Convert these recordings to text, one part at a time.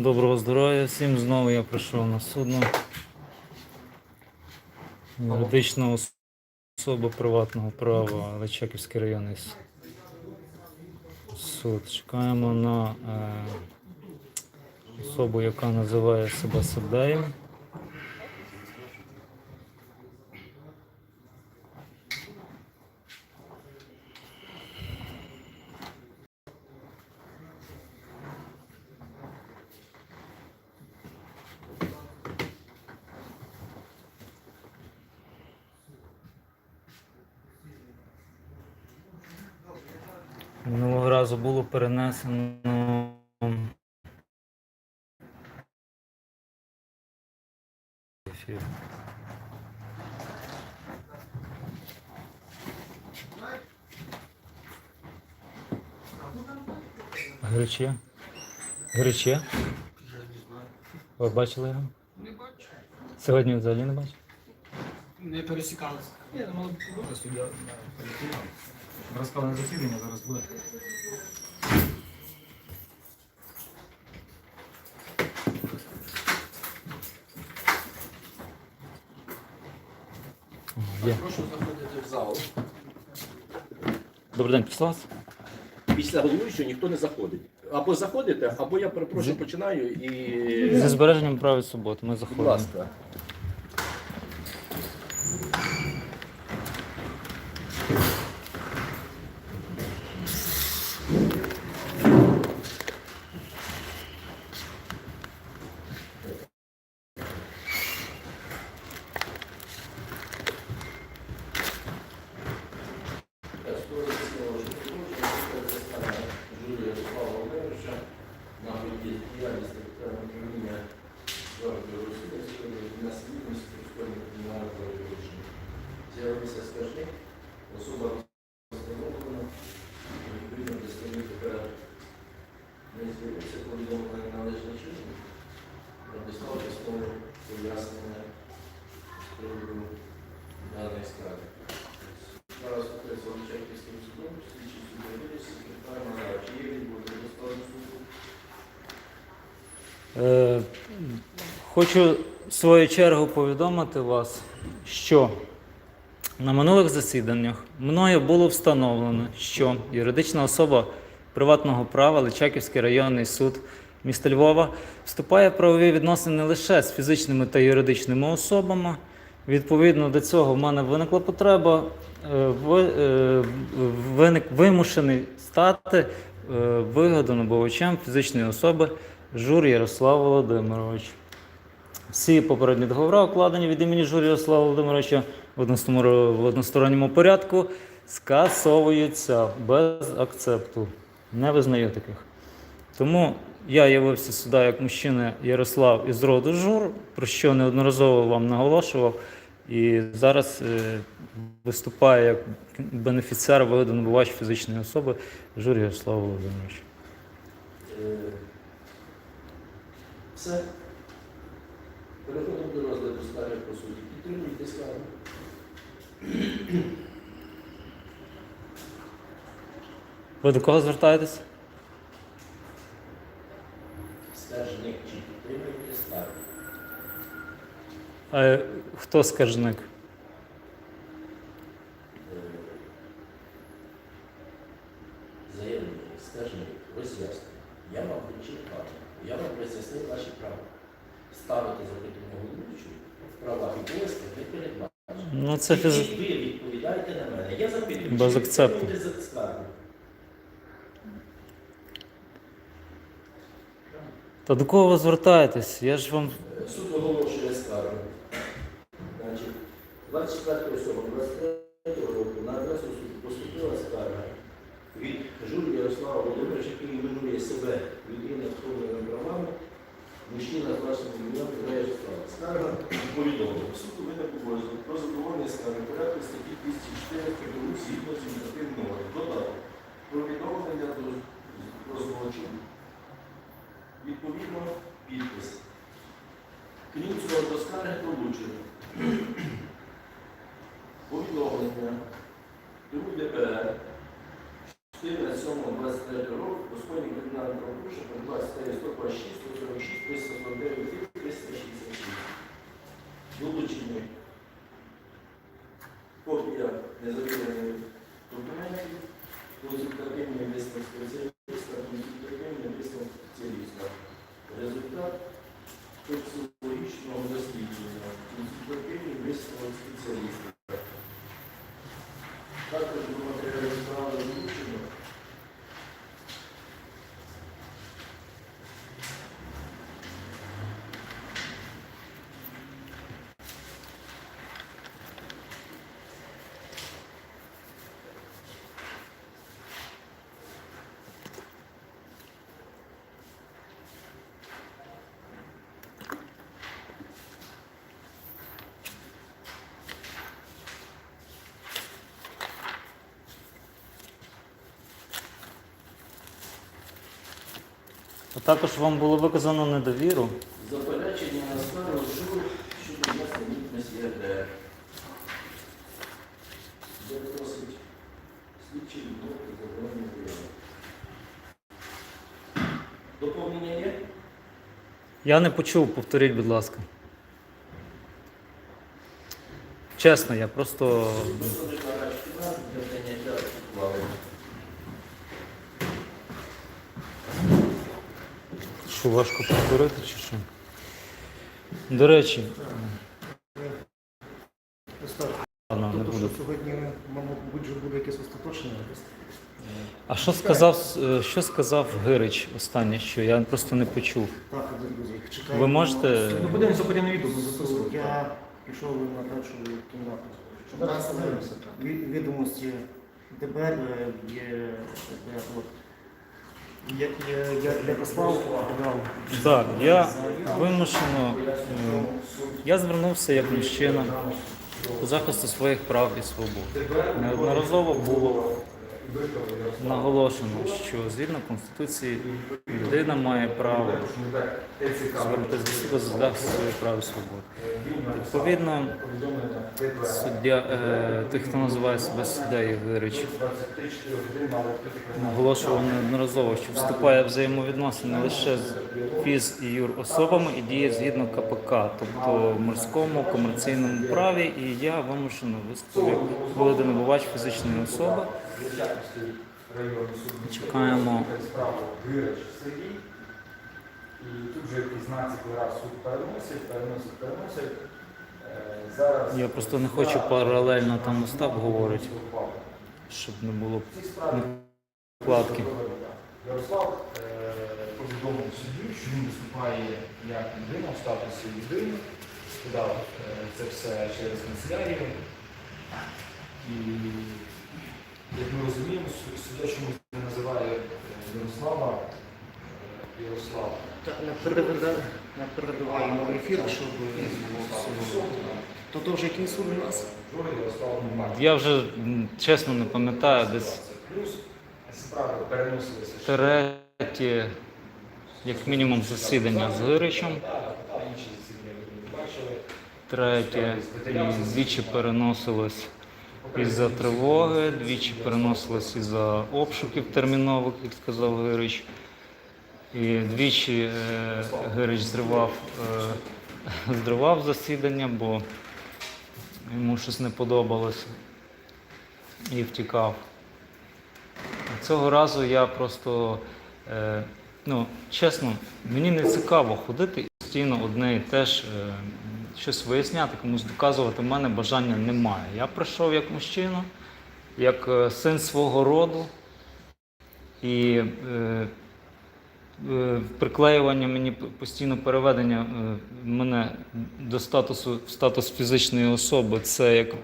Доброго здоров'я всім. Знову я прийшов на судно. Юридична ос- особа приватного права Личаківський районний суд. Чекаємо на е, особу, яка називає себе суддею. Минулого разу було перенесено. ефір. Грече? Грече? Ви бачили його? Не бачу. Сьогодні взагалі не бачив? Не пересікалися. Ні, ну мало бути суддя полетіла. Розказане засідання зараз буде. Є. Прошу заходити в зал. Добрий день, після вас? Після головуючого ніхто не заходить. Або заходите, або я перепрошую, починаю і. Зі збереженням прав і свобод. Ми Будь заходимо. ласка. Юрія Ярослава Володимировича на діяльність територіального управління Гвардії Російської на свідомості Верховної кримінального правопорушення. З'явився скаржник, особа встановлена, відповідно до статті тепер не з'явився, повідомлення належним чином, написав основу пояснення з приводу даної скарги. Зараз описується Личаківським судом, слідчий судовий, секретар Мазара. Чи є відбути до складу суду? Е, Хочу в свою чергу повідомити вас, що на минулих засіданнях мною було встановлено, що юридична особа приватного права Личаківський районний суд міста Львова вступає в правові відносини не лише з фізичними та юридичними особами. Відповідно до цього в мене виникла потреба, е, е, виник вимушений стати е, вигодонабувачем фізичної особи Жур Ярослав Володимирович. Всі попередні договори, укладені від імені Жур Ярослава Володимировича в односторонньому порядку, скасовуються без акцепту. Не визнаю таких. Тому я явився сюди як мужчина Ярослав із роду Жур, про що неодноразово вам наголошував. І зараз е, виступаю як бенефіціар вигодонабувач фізичної особи Жур Ярослав Володимирович. Е, Все. Переходимо до розгляду скарги по суті. Підтримуйте скаргу. Ви до кого звертаєтесь? Скаржник чи підтримуєте скаргу? А е, хто скаржник? Е, Заявник, скаржник, роз'яснення. Я вам вручив право. Я вам роз'яснив ваші права. Ставити запитання головуючого в правах і обов'язках не передбачено. Ну, це фіз... Ви відповідаєте на мене. Я запитую, Без чи акцепту. підтримуєте скаргу? Та до кого ви звертаєтесь? Я ж вам. Суд оголошує скаргу. Значить, 24 особа 23 року на адресу суду поступила скарга від Журі Ярослава Володимировича, який іменує себе людина з повними правами, мужчина з власним ім'ям Юрія Ярослава. Скарга повідомлена. Суду виник обов'язок про задоволення скарги порядку статті 204 КДУ згідно з ініціативним нормами. Додаток. Повідомлення до про злочин. Відповідно, підпис. Крім цього, до скарги долучено повідомлення 4 7, 23 року, Господній кримінальний правопорушення 23, 126, 146, 349, 366. Долучені копія незавірених документів, консультативної диспансерів. Також вам було виказано недовіру. Заперечення на стару жур щодо ясномітності РДР. Де просить слідчий відмовити заборонені вияви. Доповнення є? Я не почув, повторіть, будь ласка. Чесно, я просто. Просто декларацію нас для прийняття ухвали. Що важко повторити чи що? До речі, ладно, не Тобто, буду. сьогодні, мабуть, вже буде якесь остаточне. А що сказав, е, що сказав Гирич останнє, що я просто не почув. Так, друзі, чекаємо. Ви можете- Ну, подивимося потім на відео, ми. Я пішов на першу кімнату. У нас відомості ДБР е, є, я. Так, я вимушено. е, Я звернувся як мужчина у захисту своїх прав і свобод. Неодноразово було наголошено, що згідно Конституції людина має право суду за захист своїх прав і свобод. Відповідно, суддя, е, тих, хто називає себе суддею Гирич, наголошував неодноразово, що вступає в взаємовідносини лише з фіз і юр особами і діє згідно КПК, тобто морському комерційному праві. І я вимушено виступив як володинобувач фізичної особи. Чекаємо. справу Гирич Сергій. І тут вже якийсь знак раз суд переносить, переносить, переносить. Е, Зараз Я просто не хочу паралельно там Остап говорить, щоб не було вкладки. Ярослав е, повідомив судді, що він виступає як людина в статусі людини, подав е, це все через канцелярію. І як ми розуміємо, су- суддя чомусь не називає е, Ярослава е, Ярослава. Так, не перебивай- не перебиваємо в ефір, щоб то то вже який суд у нас? Я вже чесно не пам'ятаю, десь Плюс справи переносилися третє, як мінімум, засідання з Гиричем. Третє і двічі переносилось із-за тривоги, двічі переносилось із-за обшуків термінових, як сказав Гирич. І двічі е, Гирич зривав, е, зривав засідання, бо йому щось не подобалось і втікав. Цього разу я просто, е, ну, чесно, мені не цікаво ходити і постійно одне і те ж е, щось виясняти, комусь доказувати. У мене бажання немає. Я прийшов як мужчина, як е, син свого роду. І е, е, приклеювання мені постійно переведення е, мене до статусу в статус фізичної особи це як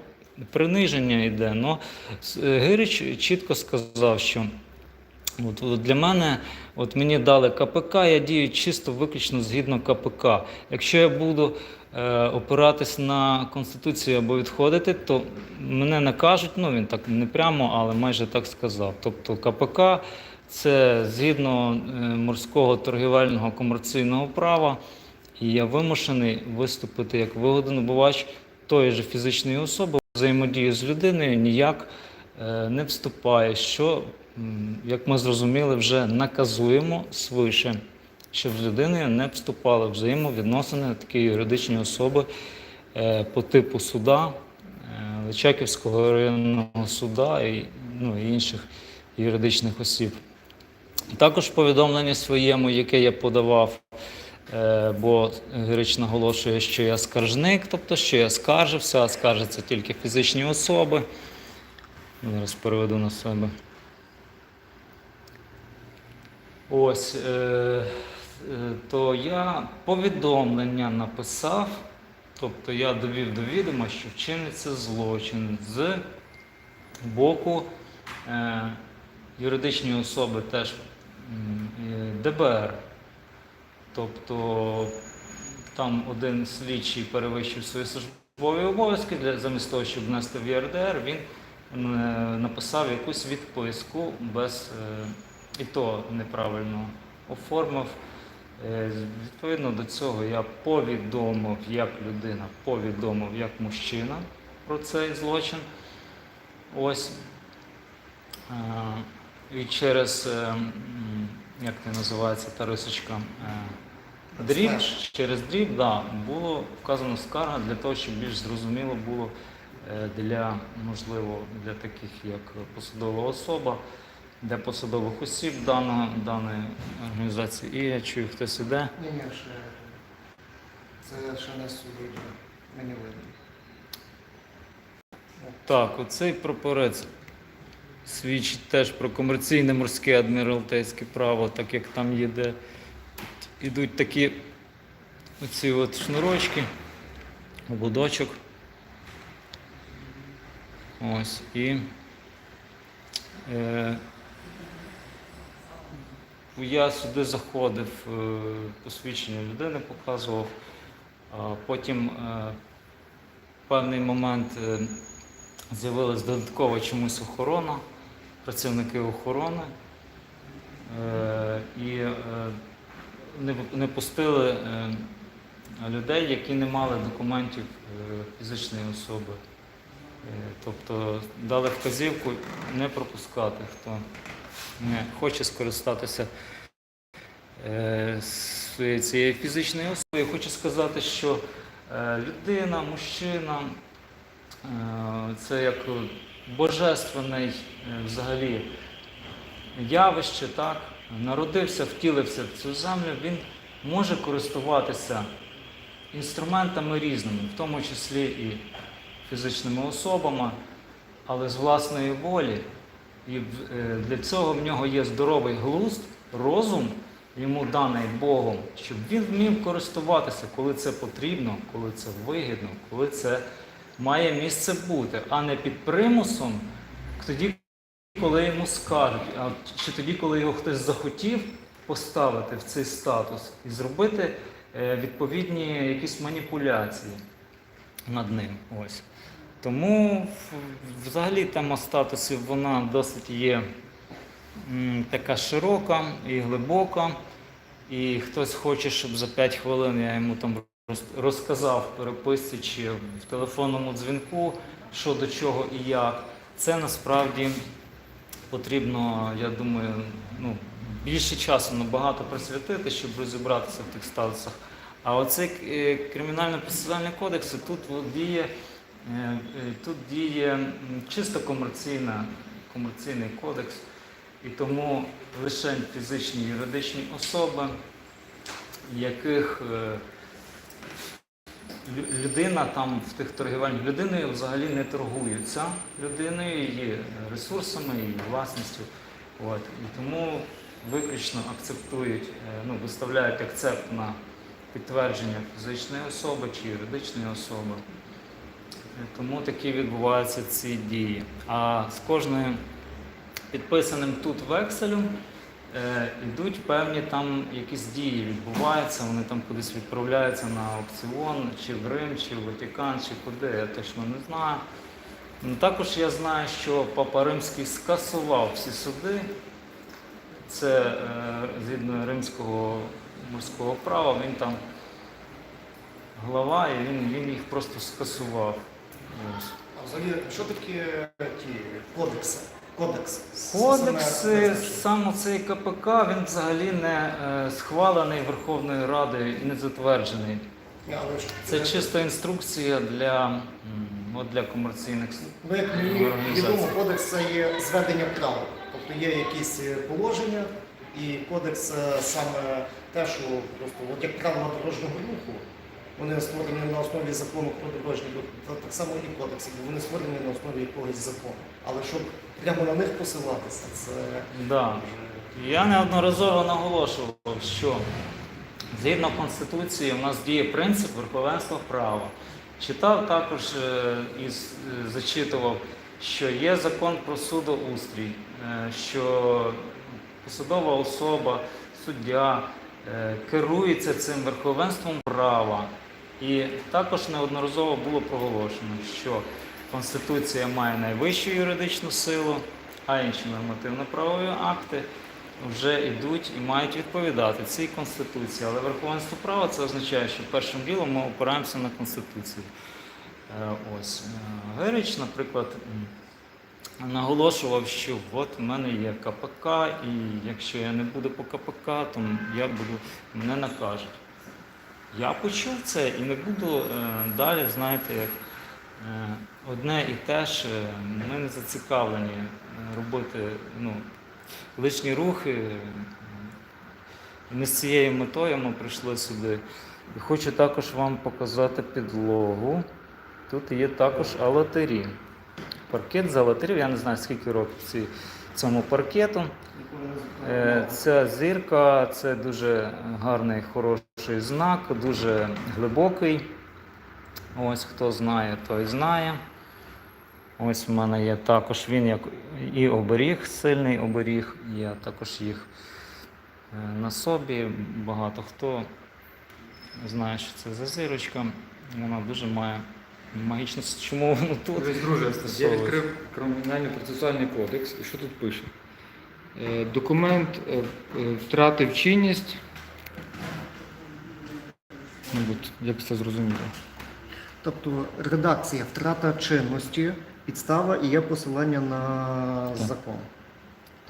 приниження йде. Но е, Гирич чітко сказав, що От, от для мене, от мені дали КПК, я дію чисто виключно згідно КПК. Якщо я буду е, опиратись на Конституцію або відходити, то мене накажуть, ну він так не прямо, але майже так сказав. Тобто КПК це згідно е, морського торгівельного комерційного права, і я вимушений виступити як вигодонабувач тої ж фізичної особи, взаємодію з людиною ніяк не вступає, що, як ми зрозуміли, вже наказуємо свише, щоб з людиною не вступали взаємовідносини такі юридичні особи, е, по типу суда е, Личаківського районного суда і, ну, і інших юридичних осіб. Також в повідомленні своєму, яке я подавав, е, бо Грич наголошує, що я скаржник, тобто що я скаржився, а скаржаться тільки фізичні особи. Зараз переведу на себе. Ось, е, е, то я повідомлення написав, тобто я довів до відома, що вчиниться злочин з боку е, юридичної особи теж е, ДБР. Тобто там один слідчий перевищив свої службові обов'язки замість того, щоб внести в ЄРДР, він написав якусь відписку без е, і то неправильно оформив. Е, Відповідно до цього я повідомив як людина, повідомив як мужчина про цей злочин. Ось. Е, І через, е, як це називається, та рисочка, е, дріб, через дріб, да, було вказано скарга для того, щоб більш зрозуміло було е, для, можливо, для таких як посадова особа, для посадових осіб даної, даної організації. І я чую, хтось іде. Ні, ні, ще це ще не судді. Мені видно. Так, оцей прапорець свідчить теж про комерційне морське адміралтейське право, так як там є, де ідуть такі оці от шнурочки, ободочок. Ось і е, я сюди заходив, е, посвідчення людини показував, а потім е, в певний момент е, з'явилась додаткова чомусь охорона, працівники охорони. Е, і е, не, не пустили е, людей, які не мали документів е, фізичної особи. Е, Тобто дали вказівку не пропускати, хто не хоче скористатися е, цією фізичною особою. Хочу сказати, що е, людина, мужчина, це як божественний е, взагалі явище, так? Народився, втілився в цю землю, він може користуватися інструментами різними, в тому числі і фізичними особами, але з власної волі. І е, для цього в нього є здоровий глузд, розум, йому даний Богом, щоб він вмів користуватися, коли це потрібно, коли це вигідно, коли це має місце бути, а не під примусом, тоді, коли йому скажуть, а чи тоді, коли його хтось захотів поставити в цей статус і зробити е, відповідні якісь маніпуляції над ним. Ось. Тому взагалі тема статусів вона досить є така широка і глибока. І хтось хоче, щоб за 5 хвилин я йому там розказав в переписці чи в телефонному дзвінку, що до чого і як. Це насправді потрібно, я думаю, ну, більше часу набагато присвятити, щоб розібратися в тих статусах. А оцей е, кримінально-процесуальний кодекс тут діє, е, е, тут діє чисто комерційний кодекс, і тому лише фізичні і юридичні особи, яких людина там в тих торгівельних людиною взагалі не торгуються людиною, її ресурсами, її власністю. От. І тому виключно акцептують, ну, виставляють акцепт на підтвердження фізичної особи чи юридичної особи. Тому такі відбуваються ці дії. А з кожним підписаним тут векселем е, йдуть певні там якісь дії відбуваються, вони там кудись відправляються на аукціон, чи в Рим, чи в Ватикан, чи куди, я точно не знаю. Ну, також я знаю, що Папа Римський скасував всі суди. Це е, згідно римського морського права, він там глава, і він, він їх просто скасував. Ось. А взагалі, що таке ті кодекси? Кодекс. Кодекс, Саме цей КПК, він взагалі не е, схвалений Верховною Радою і не затверджений. Це чисто інструкція для, от для комерційних Ну, як відомо, кодекс це є зведення правил. Тобто є якісь е, положення, і кодекс е, саме те, що просто от як правила дорожнього руху, вони створені на основі закону про дорожній рух, так само і кодекс, вони створені на основі якогось закону. Але щоб прямо на них посилатися, це Да. Я неодноразово наголошував, що згідно Конституції у нас діє принцип верховенства права. Читав також е, і е, зачитував, що є закон про судоустрій, е, що посадова особа, суддя керується цим верховенством права. І також неодноразово було проголошено, що Конституція має найвищу юридичну силу, а інші нормативно-правові акти вже йдуть і мають відповідати цій Конституції. Але верховенство права це означає, що першим ділом ми опираємося на Конституцію. Е, Ось Е, Герич, наприклад, наголошував, що от в мене є КПК, і якщо я не буду по КПК, то я буду мене накажуть. Я почув це і не буду е, далі, знаєте, як е, одне і те ж, е, ми не зацікавлені робити ну, лишні рухи. Не з цією метою ми прийшли сюди. І хочу також вам показати підлогу. Тут є також алатирі. Паркет з алатирів, я не знаю, скільки років цьому паркету. Е. Ця зірка це дуже гарний, хороший знак, дуже глибокий. Ось хто знає, той знає. Ось в мене є також він як і оберіг, сильний оберіг. Я також їх е, на собі. Багато хто знає, що це за зірочка. Вона дуже має магічну. с- Чому воно тут? Друзі, друже, я відкрив кримінальний процесуальний кодекс, і що тут пише? Е, Документ е, е, втратив чинність. Ну, от, як це зрозуміло? Тобто редакція втрата чинності, підстава і є посилання на Так. закон.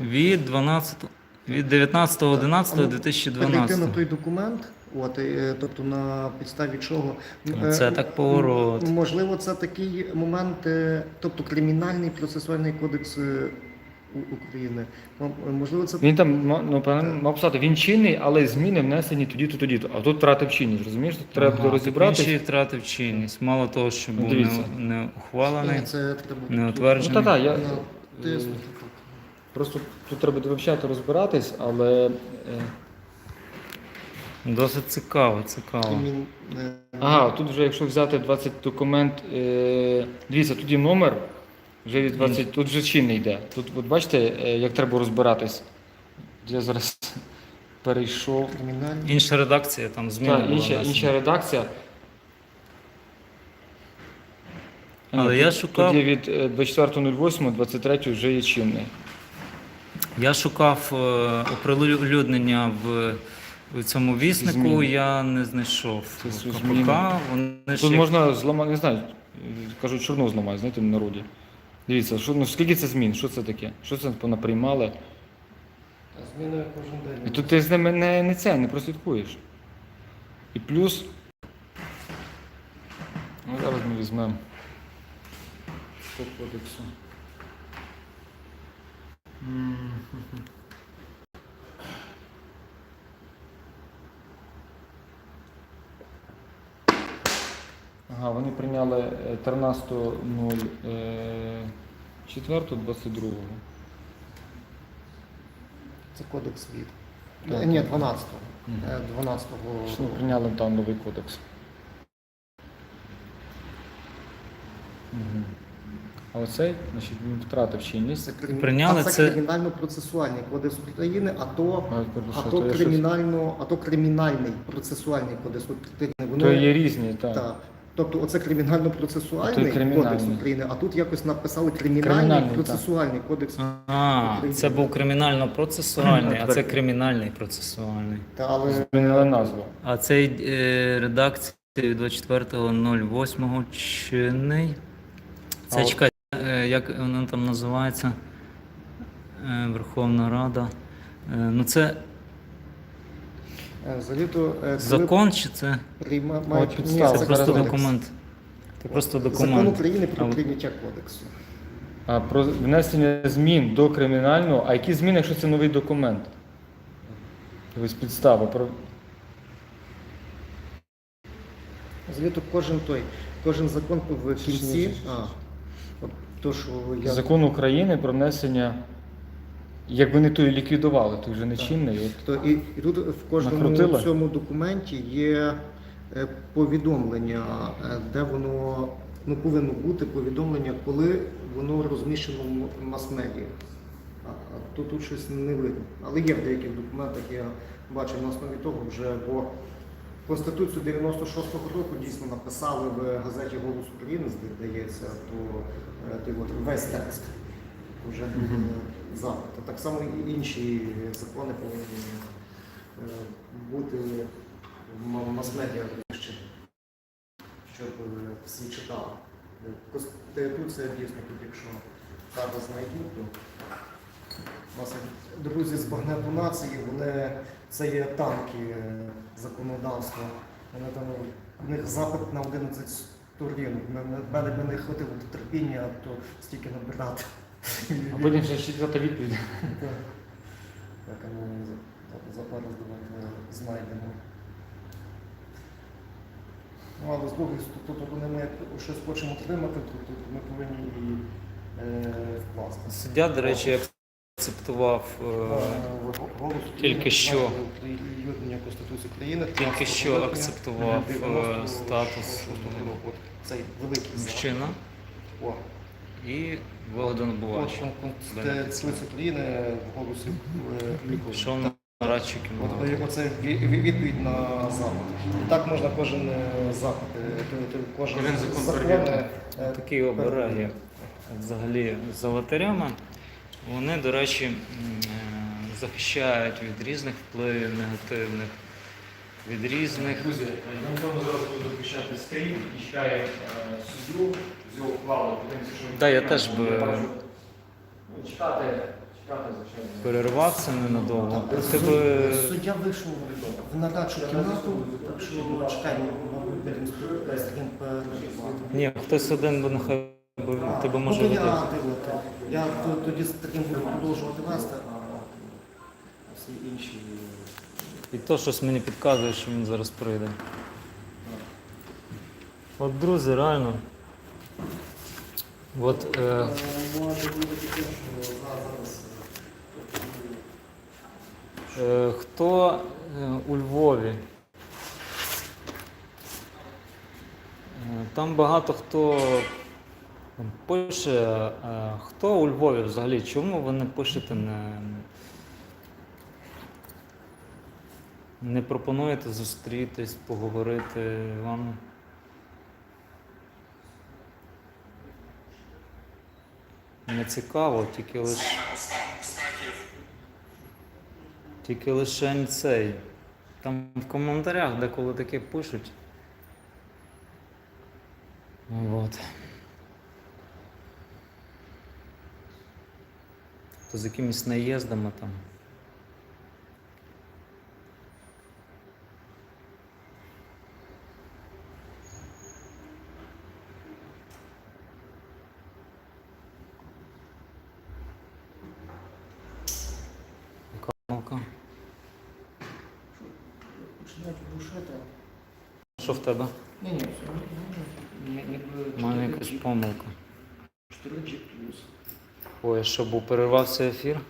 Від 12, від Перейти на 19.11.2012. той документ, от, е, тобто на підставі чого. Ну, е, це так поворот. Можливо, це такий момент, е, тобто кримінальний процесуальний кодекс е, України. Можливо, це Він там ну, мав писати, він чинний, але зміни внесені тоді-то, тоді-то. А тут втратив чинність, розумієш? Тут треба Ага, розібратися. Він ще втратив чинність. Мало того, що Ну, був дивіться. не, не ухвалений, це треба не Ну, та-та, я, натиснути. Просто тут треба вивчати, розбиратись, але. Досить цікаво, цікаво. Е, Ага, тут вже якщо взяти 20 документ, е, дивіться, тут є номер, вже від 20, тут вже чинний йде. Тут, от бачите, е, як треба розбиратись. Я зараз перейшов. Кримінальний. Інша редакція, там зміни Так, були інша, інша редакція. А, Але ні, я тут- шукав- Тут є від е, 24.08.23 вже є чинний. Я шукав е, оприлюднення в, в цьому віснику, Зміни. я не знайшов Це КПК. Вони Тут як- можна зламати, не знаю, кажуть, чорно зламати, знаєте, в народі. Дивіться, що, ну, скільки це змін? Що це таке? Що це понаприймали? Зміною кожен І день. тут ти з ними не, не це, не прослідкуєш. І плюс. Ну, зараз ми візьмемо. По кодексу. М, Ага, вони прийняли е, 13.04.22. Це кодекс від. Так. Е, Ні, 12-го. Мгм. Е, 12-го. Що прийняли там новий кодекс. Угу. А оцей, значить, він втратив чинність. Це крим- Прийняли а це, це- кримінально-процесуальний кодекс України, а то, А, а то, я щось- кримінально, а то кримінальний процесуальний кодекс України. Вони, То є різні, так. так. Тобто оце кримінально-процесуальний кодекс України, а тут якось написали кримінальний, процесуальний кодекс. А, це був кримінально-процесуальний, а це кримінальний процесуальний. Та, але Змінили назву. А цей е, редакція від 24.08 чинний. Це чекайте, е, як воно там називається? Е, Верховна Рада. Е, ну це Е, Взагалі-то, е, Закон чи це? прийма- мають- підстава. Ні, Це просто кодекс. документ. Це просто Закон. України про А- прийняття кодексу. А про внесення змін до кримінального, а які зміни, якщо це новий документ? Ось підстава. Про... Взагалі-то кожен той, кожен закон в кінці. А, то, що я Закон України про внесення. Як вони той ліквідували, той вже не чинний. То і, і тут в кожному Накрутили? цьому документі є е, повідомлення, е, де воно ну, повинно бути повідомлення, коли воно розміщено в мас-медіа. То тут щось не видно. Але є в деяких документах, я бачив на основі того вже, бо Конституцію 96-го року дійсно написали в газеті Голос України, здається, то, е, от весь текст вже буде запит. Так само і інші закони повинні е, бути в ма- мас-медіа розміщені, щоб е, всі читали. Е, Конституція дійсно тут, якщо зараз знайдуть, то у нас друзі з Багнету нації, вони це є танки е, законодавства. Вони там у них запит на 11 сторін. Мене не хватило до терпіння, то стільки набирати. А потім ще читати відповідь. Так, а за- за зараз давайте знайдемо. Ну, але з другої тобто, коли ми щось хочемо отримати, то, то ми повинні і е, вкласти. Суддя, до речі, акцептував е, тільки що. Конституції України. Тільки що акцептував, е, 96 статус, Цей великий мужчина О, і Богдан Бувач. Конституція України в голосі е, кімнату. е, оце ві- ві- відповідь на запит. І так можна кожен е, запит, е, кожен закон Такі обереги взагалі за латарями. Вони, до речі, захищають від різних впливів негативних, від різних. Друзі, я напевно зараз захищати скрін і чекаю е, суддю з його. Подивимося, що Да, я теж би- бачу. Ну, Чекати, чекати, звичайно. Перервався ненадовго. Так, Ти би Суддя вийшов в нарадчу кімнату, так що чекаємо, мабуть, будемо з таким перервати. ні, хтось один би нехай би тебе може Ну, то я, веде. дивити. я то- тоді з таким буду продовжувати вести, а всі інші. І то щось мені підказує, що він зараз прийде. От, друзі, реально. От, е, зараз. Е, Хто е, у Львові? Там багато хто пише, хто у Львові взагалі? Чому ви не пишете, не, не пропонуєте зустрітись, поговорити вам? Не цікаво, тільки лише. Тільки лише цей. Там в коментарях деколи таке пишуть. Вот. То з якимись наїздами там. Яка помилка? Починають рушити. Що в тебе? Ні, ні, все. У мене якась помилка. 4G плюс. Ой, що був перервався ефір?